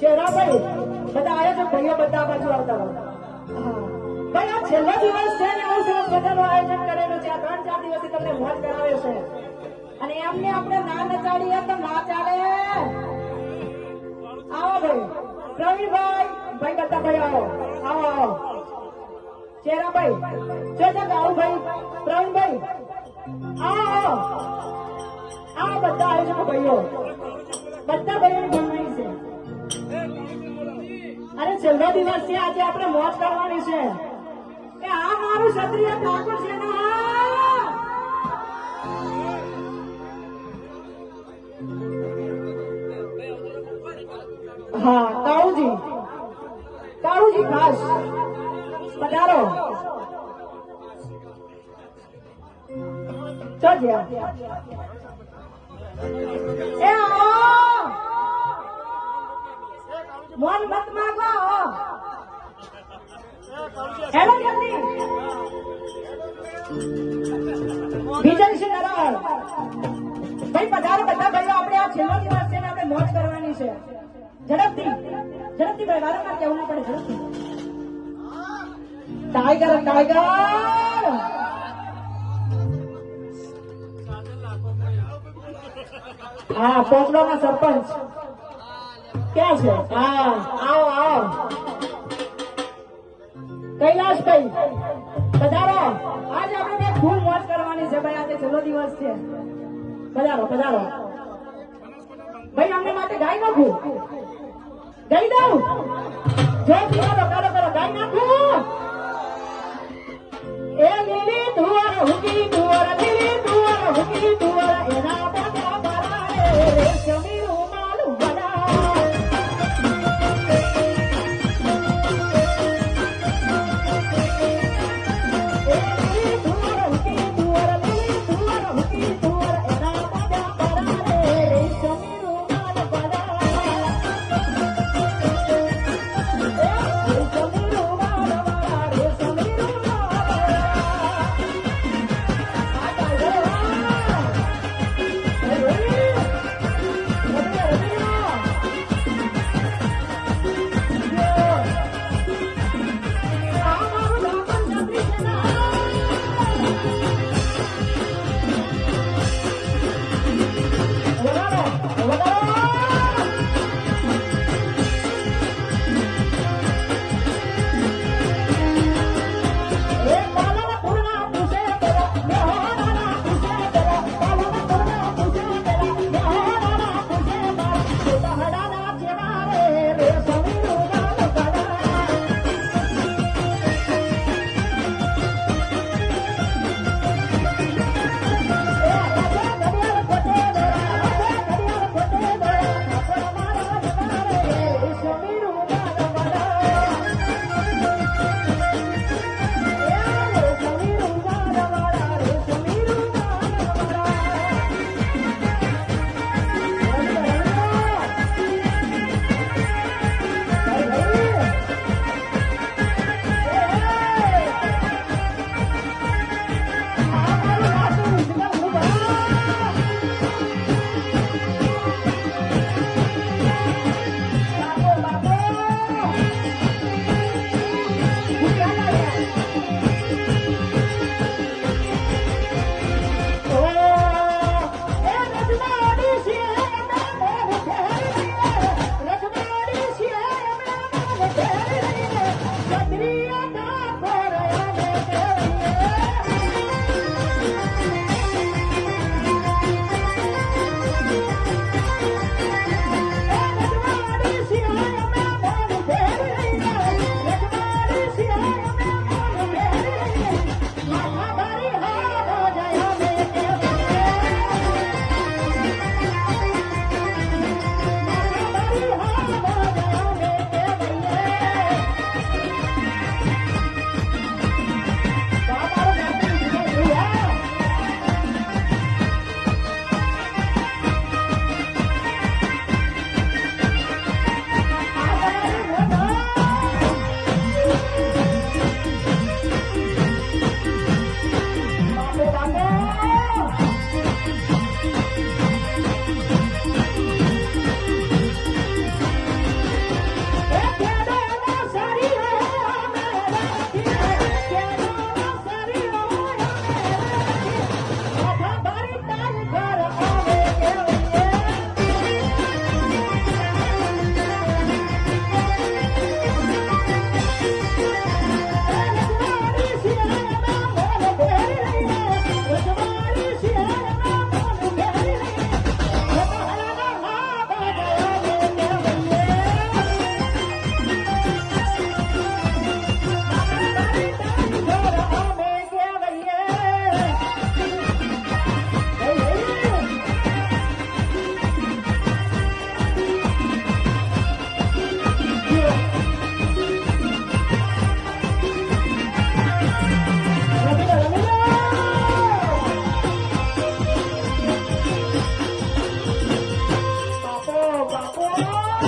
ચહેરાભાઈ બધા આવ્યા છો? ભાઈઓ બધા આ બાજુ આવતા રહો. ભાઈ આ છેલ્લો દિવસ છે ને બહુ સરસ મજાનું આયોજન કરેલું છે? આ ત્રણ ચાર દિવસથી તમને મોજ કરાવે છે. અને એમને આપણે ના નચાડીએ તો ના ચાલે. આવો ભાઈ. પ્રવીણભાઈ, ભાઈ બધા ભાઈ આવો. આવો આવો. ચેરાભાઈ જો જો આવો ભાઈ. પ્રવીણભાઈ. આવો આવો. આ બધા આયોજકો ભાઈઓ. અરે દિવસ છે આજે આપણે મોત કરવાની છે. કે આ મારું ક્ષત્રિય ઠાકોર છે હા. કાળુજી. કાળુજી, ખાસ. પધારો. ચો એ આવો મોન મત માગો. હેલો જલ્દી વિજયસિંહ નરવાળ ભાઈ, પધારો બધા ભાઈઓ. આપણે આ છેલ્લો દિવસ છે ને આપણે મોજ કરવાની છે. ઝડપથી ઝડપથી ભાઈ, વારંવાર કહેવું પડે, ઝડપથી. ટાઈગર ટાઈગર હા પોચડાના સરપંચ. ક્યાં આજે આપણે ખૂબ મોજ કરવાની છે આજે છેલ્લો દિવસ છે. પધારો પધારો. ભાઈ, અમને માટે ગાઈ નાખું. ગાઈ દઉં. જો પીવાનો કરો કરો ગાઈ નાખું.